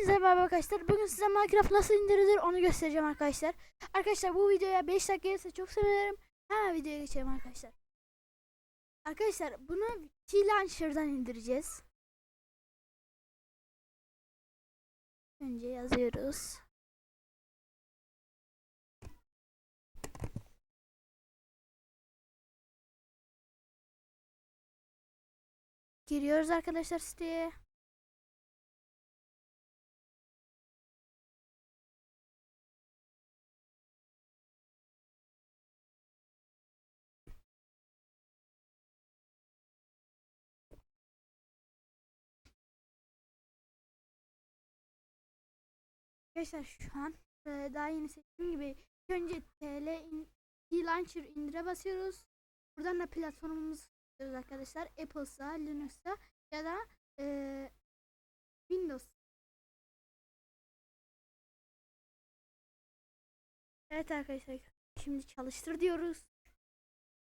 Hepinize merhaba arkadaşlar. Bugün size Minecraft nasıl indirilir onu göstereceğim arkadaşlar. Arkadaşlar bu videoya 5 dakika gelirse çok sevinirim. Hemen videoya geçelim arkadaşlar. Arkadaşlar bunu T-Launcher'dan indireceğiz. Önce yazıyoruz. Giriyoruz arkadaşlar siteye. Arkadaşlar şu an e, daha yeni seçtiğim gibi önce TL in, launcher indire basıyoruz. Buradan da platformumuzu seçiyoruz arkadaşlar. Apple'sa, Linux'sa ya da e, Windows. Evet arkadaşlar şimdi çalıştır diyoruz.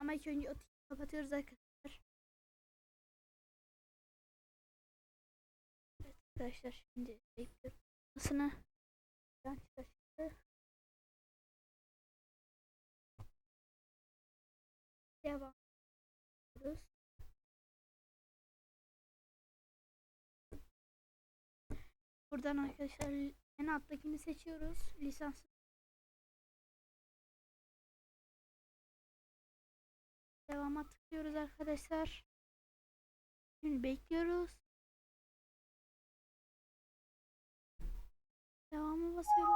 Ama ilk önce o kapatıyoruz arkadaşlar. Evet arkadaşlar şimdi bekliyorum. Nasıl? Çalıştı. Devam ediyoruz. Buradan arkadaşlar en alttakini seçiyoruz. Lisans. Devama tıklıyoruz arkadaşlar. Şimdi bekliyoruz. Devamı basıyorum.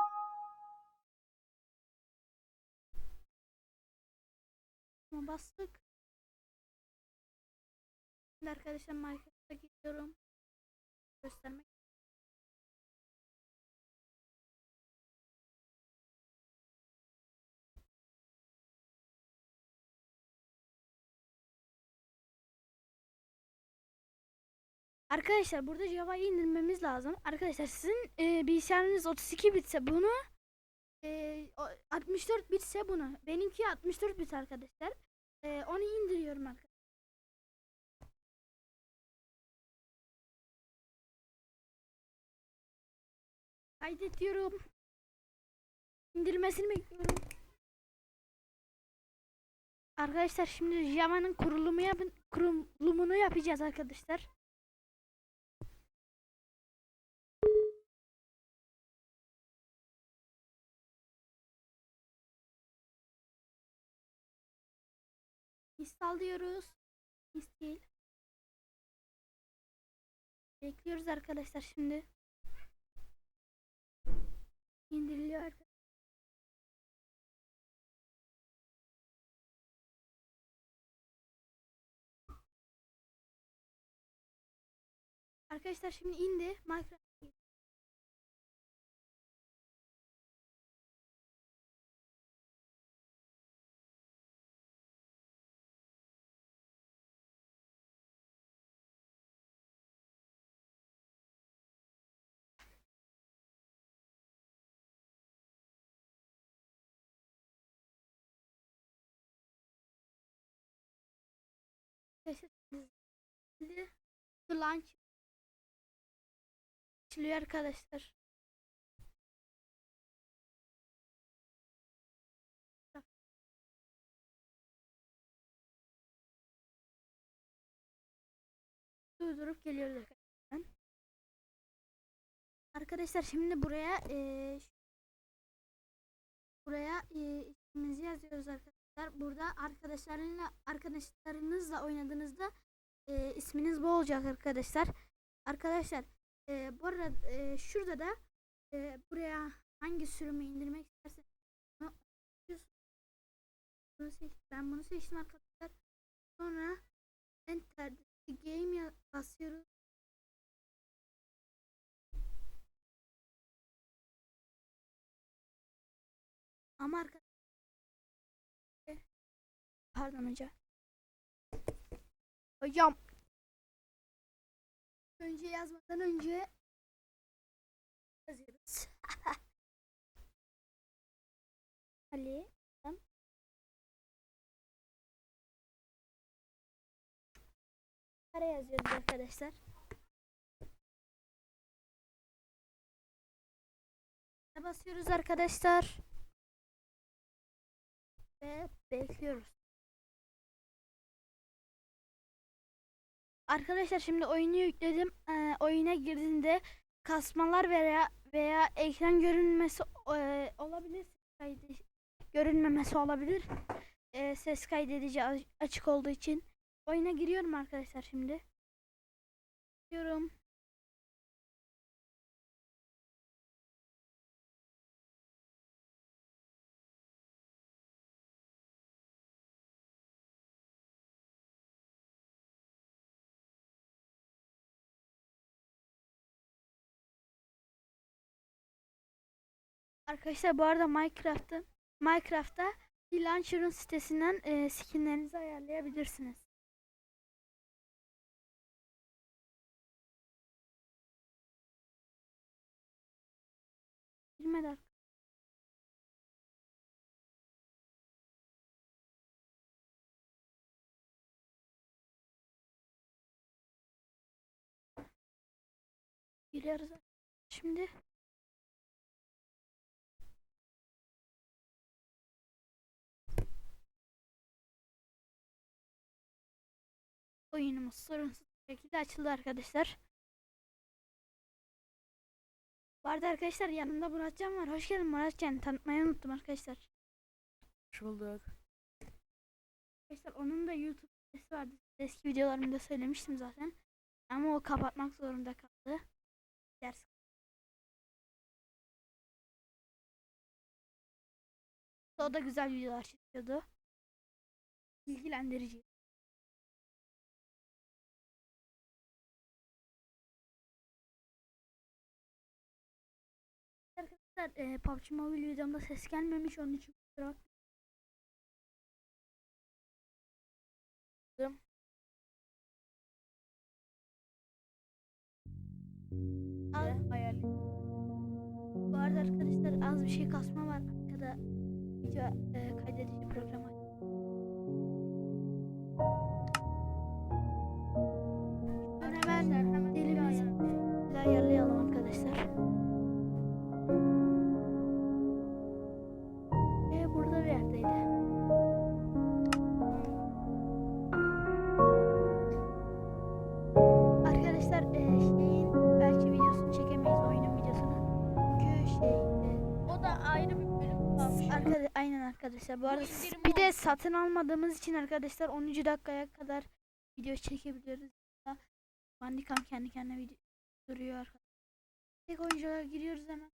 Ama bastık. Şimdi arkadaşlar Minecraft'a gidiyorum. Göstermek. Arkadaşlar burada Java'yı indirmemiz lazım. Arkadaşlar sizin e, bilgisayarınız 32 bitse bunu e, o- 64 bitse bunu. Benimki 64 bit arkadaşlar. E, onu indiriyorum arkadaşlar. Kaydediyorum. İndirmesini bekliyorum. Arkadaşlar şimdi Java'nın kurulumu yapın kurulumunu yapacağız arkadaşlar. İnstal diyoruz. İstil. Bekliyoruz arkadaşlar şimdi. İndiriliyor. Arkadaşlar şimdi indi. Minecraft. The Launch açılıyor arkadaşlar. Durdurup geliyoruz arkadaşlar. Arkadaşlar şimdi buraya eee buraya eee ismimizi yazıyoruz arkadaşlar. Burada arkadaşlarınızla arkadaşlarınızla oynadığınızda eee, isminiz bu olacak arkadaşlar. Arkadaşlar eee, bu arada eee, şurada da eee, buraya hangi sürümü indirmek isterseniz bunu seç- ben bunu seçtim arkadaşlar. Sonra enter game basıyoruz. Ama arkadaşlar Pardon hocam. Hocam. Önce yazmadan önce yazıyoruz. Ali. Para yazıyoruz arkadaşlar. basıyoruz arkadaşlar. Ve bekliyoruz. Arkadaşlar şimdi oyunu yükledim. Ee, oyuna girdiğinde kasmalar veya veya ekran görünmesi e, olabilir. Kaydı görünmemesi olabilir. Ee, ses kaydedici açık olduğu için. Oyuna giriyorum arkadaşlar şimdi. Giriyorum. Arkadaşlar bu arada Minecraft'ta Minecraft'ta bir launcher'ın sitesinden e, skinlerinizi ayarlayabilirsiniz. Bilmedi ar- Giriyoruz. Şimdi oyunumuz sorunsuz bir şekilde açıldı arkadaşlar. Bu arada arkadaşlar yanımda Muratcan var. Hoş geldin Muratcan. Tanıtmayı unuttum arkadaşlar. Hoş bulduk. Arkadaşlar onun da YouTube sitesi vardı. Eski videolarımda söylemiştim zaten. Ama o kapatmak zorunda kaldı. Ders. O da güzel videolar çekiyordu. Bilgilendirici. Arkadaşlar e, PUBG Mobile videomda ses gelmemiş onun için kusura Hayal. bu arada arkadaşlar az bir şey kasma var. Arkada video e, kaydedici programı. Ayrı bir bölüm kalmış. Arkada, aynen arkadaşlar. Bu arada indirim bir de satın almadığımız için arkadaşlar 10. dakikaya kadar video çekebiliyoruz. Bandicam kendi kendine video duruyor arkadaşlar. Tek oyunculara giriyoruz hemen.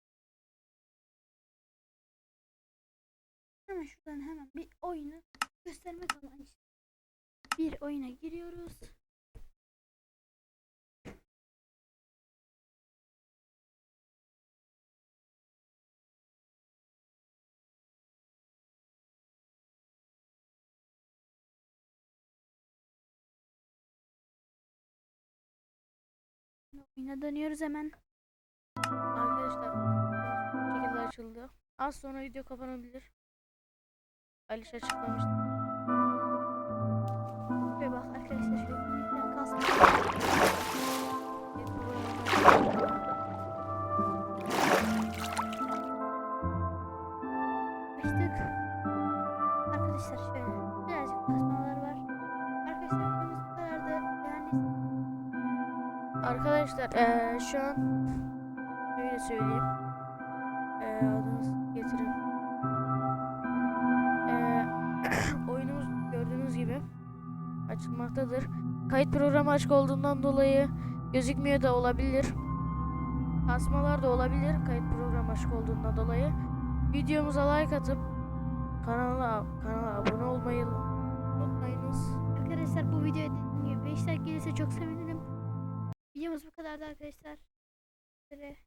Hemen şuradan hemen bir oyunu göstermek amaçlı. Bir oyuna giriyoruz. Oyuna dönüyoruz hemen. Arkadaşlar şekilde açıldı. Az sonra video kapanabilir. Aliş açıklamıştı. Şuraya bak arkadaşlar Arkadaşlar eee, şu an şöyle söyleyeyim. Eee adınızı getirin. Eee, oyunumuz gördüğünüz gibi açılmaktadır. Kayıt programı açık olduğundan dolayı gözükmüyor da olabilir. Kasmalar da olabilir kayıt programı açık olduğundan dolayı. Videomuza like atıp kanala kanala abone olmayı unutmayınız. Arkadaşlar bu videoya dediğim gibi 5 like gelirse çok sevinirim. Videomuz bu kadardı arkadaşlar. Böyle